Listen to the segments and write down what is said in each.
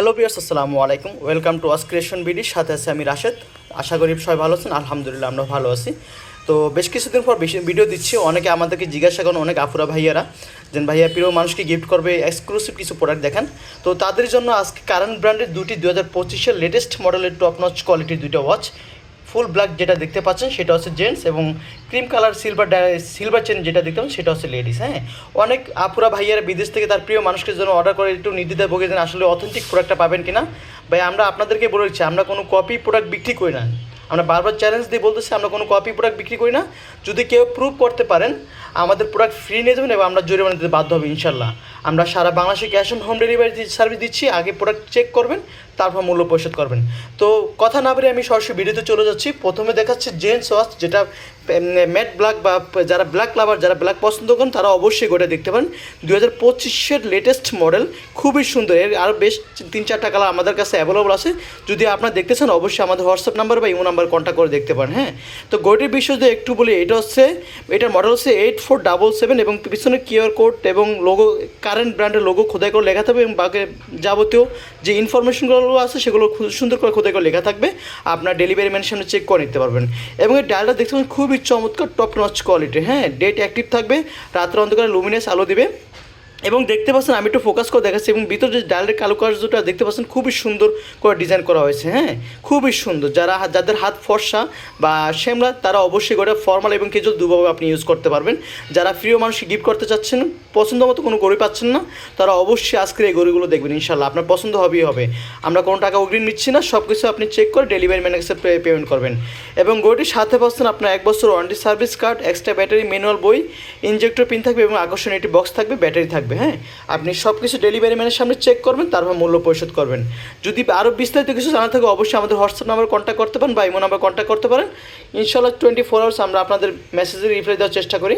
Hello বিয়ার্স আসসালামু আলাইকুম। Welcome to us creation BD সাথে আছে আমি রাশেদ। আশা করি সবাই ভালো আছেন। আলহামদুলিল্লাহ, আমরা ভালো আছি। তো বেশ কিছুদিন পর ভিডিও দিচ্ছি। অনেকে আমাদেরকে জিজ্ঞাসা করেন, অনেক আফুরা ভাইয়ারা, যেন ভাইয়া প্রিয় মানুষকে গিফট করবে এক্সক্লুসিভ কিছু প্রোডাক্ট দেখান। তো তাদের জন্য আজকে কারেন্ট ব্র্যান্ডের দুটি দু হাজার পঁচিশের লেটেস্ট মডেলের টপ নচ কোয়ালিটির দুটো ওয়াচ ফুল ব্ল্যাক যেটা দেখতে পাচ্ছেন সেটা হচ্ছে জেন্টস এবং cream colour silver silver chain যেটা দেখতে পাচ্ছেন সেটা হচ্ছে লেডিস হ্যাঁ? অনেক আপুরা ভাইয়ারা বিদেশ থেকে তার প্রিয় মানুষকে জন্য অর্ডার করে একটু নির্দ্বিধায় ভোগে দেন আসলে অথেন্টিক প্রোডাক্টটা পাবেন কিনা? ভাই, আমরা আপনাদেরকে বলে দিচ্ছি, আমরা কোনো কপি প্রোডাক্ট বিক্রি করি না। আমরা বারবার চ্যালেঞ্জ দিয়ে বলতেছি, আমরা কোনো কপি প্রোডাক্ট বিক্রি করি না। যদি কেউ প্রুভ করতে পারেন, আমাদের প্রোডাক্ট ফ্রি নিয়ে যাবেন এবং আমরা জরিমানা দিতে বাধ্য হবে ইনশাল্লাহ আমরা সারা বাংলাদেশে cash on home delivery service দিচ্ছি, আগে প্রোডাক্ট চেক করবেন, তারপর মূল্য পরিশোধ করবেন। তো কথা না বলে আমি সরাসরি ভিডিওতে চলে যাচ্ছি। প্রথমে দেখাচ্ছে জেন্টস ওয়াশ যেটা ম্যাট ব্ল্যাক বা যারা ব্ল্যাক লাভার যারা ব্ল্যাক পছন্দ করেন, তারা অবশ্যই গোটা দেখতে পারেন। দু হাজার পঁচিশের লেটেস্ট মডেল খুবই সুন্দর। এর আরও বেশ তিন চারটা কালার আমাদের কাছে অ্যাভেলেবল আছে। যদি আপনারা দেখতে চান, অবশ্যই আমাদের হোয়াটসঅ্যাপ নাম্বার বা ইমো নাম্বার কন্ট্যাক্ট করে দেখতে পারেন হ্যাঁ? তো গোটির বিষয় যদি একটু বলি, এটা হচ্ছে এটার মডেল হচ্ছে এইট ফোর ডাবল সেভেন এবং পিছনে কিউআর কোড এবং লোগো কারেন্ট ব্র্যান্ডের লোগো খোদাই করে লেখা থাকবে এবং বাকি যাবতীয় যে ইনফরমেশনগুলো আছে, সেগুলো সুন্দর করে খোদাই করে লেখা থাকবে। আপনার ডেলিভারি সামনে চেক করে নিতে পারবেন। এবং এই ডায়ালটা দেখতে পাবেন খুবই চমৎকার টপ নচ কোয়ালিটি হ্যাঁ ডেট অ্যাক্টিভ থাকবে রাত্রে অন্ধকারে লুমিনাস আলো দিবে। এবং দেখতে পাচ্ছেন, আমি একটু ফোকাস করে দেখাচ্ছি, এবং ভিতরে যে ডালের কালো কাজটা দেখতে পাচ্ছেন, খুবই সুন্দর করে ডিজাইন করা হয়েছে হ্যাঁ? খুবই সুন্দর। যারা যাদের হাত ফর্সা বা শ্যামলা, তারা অবশ্যই করে ফর্মাল এবং কেজুয়াল দুভাবে আপনি ইউজ করতে পারবেন। যারা প্রিয় মানুষকে গিফট করতে চাচ্ছেন, পছন্দ মতো কোনো গড়ি পাচ্ছেন না, তারা অবশ্যই আজকের এই গড়িগুলো দেখবেন ইনশাল্লাহ আপনার পছন্দ হবেই হবে। আমরা কোনো টাকা অগ্রিম নিচ্ছি না সব কিছু আপনি চেক করে ডেলিভারি ম্যানের কাছে পেমেন্ট করবেন। এবং গড়িটির সাথে পাচ্ছেন আপনার এক বছর warranty service card extra battery manual বই ইনজেক্টর পিন থাকবে এবং আকর্ষণীয় একটি বক্স থাকবে ব্যাটারি থাকবে। হ্যাঁ? আপনি সব কিছু ডেলিভারি ম্যানের সামনে চেক করবেন, তারপর মূল্য পরিশোধ করবেন। যদি আরও বিস্তারিত কিছু জানা থাকে, অবশ্যই আমাদের হোয়াটসঅ্যাপ নাম্বার কন্ট্যাক্ট করতে পারেন বা ইমো নাম্বার কন্ট্যাক্ট করতে পারেন। ইনশাল্লাহ টোয়েন্টি ফোর আওয়ার্স আমরা আপনাদের মেসেজে রিপ্লাই দেওয়ার চেষ্টা করি।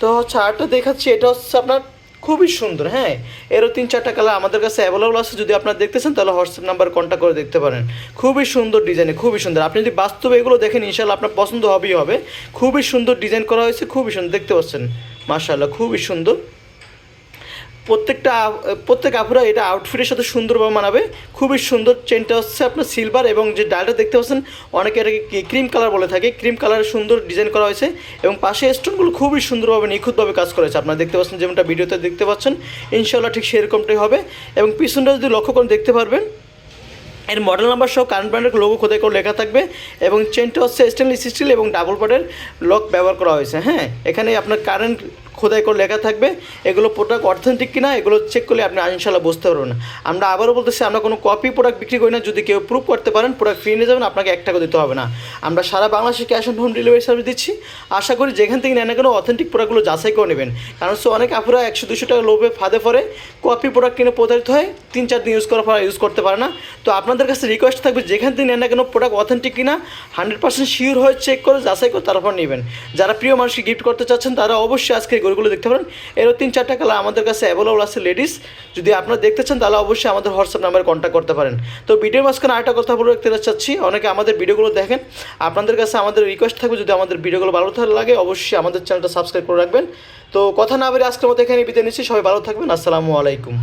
তো হচ্ছে আরেকটা দেখাচ্ছি, এটা হচ্ছে আপনার খুবই সুন্দর হ্যাঁ? এরও তিন চারটা কালার আমাদের কাছে অ্যাভেলেবল আছে, যদি আপনারা দেখতেছেন, তাহলে হোয়াটসঅ্যাপ নাম্বার কন্ট্যাক্ট করে দেখতে পারেন। খুবই সুন্দর ডিজাইনে খুবই সুন্দর। আপনি যদি বাস্তবে এগুলো দেখেন ইনশাল্লাহ আপনার পছন্দ হবেই হবে। খুবই সুন্দর ডিজাইন করা হয়েছে, খুবই সুন্দর, দেখতে পাচ্ছেন? মাশাআল্লাহ, খুবই সুন্দর। প্রত্যেকটা, প্রত্যেক আপুরা এটা আউটফিটের সাথে সুন্দরভাবে মানাবে। খুবই সুন্দর চেনটা হচ্ছে আপনার সিলভার এবং যে ডালটা দেখতে পাচ্ছেন, অনেকে এটাকে ক্রিম কালার বলে থাকে। ক্রিম কালারের সুন্দর ডিজাইন করা হয়েছে এবং পাশে স্টোনগুলো খুবই সুন্দরভাবে, নিখুঁতভাবে কাজ করেছে। আপনারা দেখতে পাচ্ছেন, যেমনটা ভিডিওতে দেখতে পাচ্ছেন ইনশাল্লাহ ঠিক সেরকমটাই হবে। এবং পিছনটা যদি লক্ষ্য করে দেখতে পারবেন, এর মডেল নাম্বার সহ কারেন্ট ব্র্যান্ডের লোগো খোদাই করে লেখা থাকবে এবং চেনটা হচ্ছে স্টেনলেস স্টিল এবং ডাবল পার্টের লক ব্যবহার করা হয়েছে। হ্যাঁ এখানে আপনার কারেন্ট খোদাই করে লেখা থাকবে, এগুলো প্রোডাক্ট অথেন্টিক কিনা, এগুলো চেক করলে আপনি ইনশাল্লাহ বুঝতে পারবেন। আমরা আবারও বলতেছি, আমরা কোনো কপি প্রোডাক্ট বিক্রি করি না, যদি কেউ প্রুভ করতে পারেন প্রোডাক্ট ফ্রি নিয়ে যাবেন, আপনাকে এক টাকা দিতে হবে না। আমরা সারা বাংলাদেশে cash on home delivery service দিচ্ছি। আশা করি যেখান থেকে নেন না কেন অথেন্টিক প্রোডাক্টগুলো যাচাই করে নেবেন। কারণ সে অনেক আপুরা একশো, দুশো টাকা লোভে ফাঁদে পরে কপি প্রোডাক্ট কিনে প্রতারিত হয় তিন, চার দিন ইউজ করার পর ইউজ করতে পারে না। তো আপনাদের কাছে রিকোয়েস্ট থাকবে, যেখান থেকে নেন না কেন প্রোডাক্ট অথেন্টিক কিনা হান্ড্রেড পার্সেন্ট শিওর হয়ে চেক করে, যাচাই করে তারপর নেবেন। যারা প্রিয় মানুষকে গিফট করতে চাচ্ছেন, তারা অবশ্যই আজকে গরুগুলো দেখতে পারেন। এরও তিন, চারটা কালার আমাদের কাছে অ্যাভেলেবল আছে লেডিস যদি আপনারা দেখতে চান, তাহলে অবশ্যই আমাদের হোয়াটসঅ্যাপ নাম্বারে কন্ট্যাক্ট করতে পারেন। তো ভিডিওর মাঝখানে আরেকটা কথা বলে রাখতে চাচ্ছি। অনেকে আমাদের ভিডিওগুলো দেখেন। আপনাদের কাছে আমাদের রিকোয়েস্ট থাকবে, যদি আমাদের ভিডিওগুলো ভালো লাগে, অবশ্যই আমাদের চ্যানেলটা সাবস্ক্রাইব করে রাখবেন। তো কথা না বেরিয়ে আজকের মতো এখানে বিদায় নিচ্ছি। সবাই ভালো থাকবেন। আসসালামু আলাইকুম।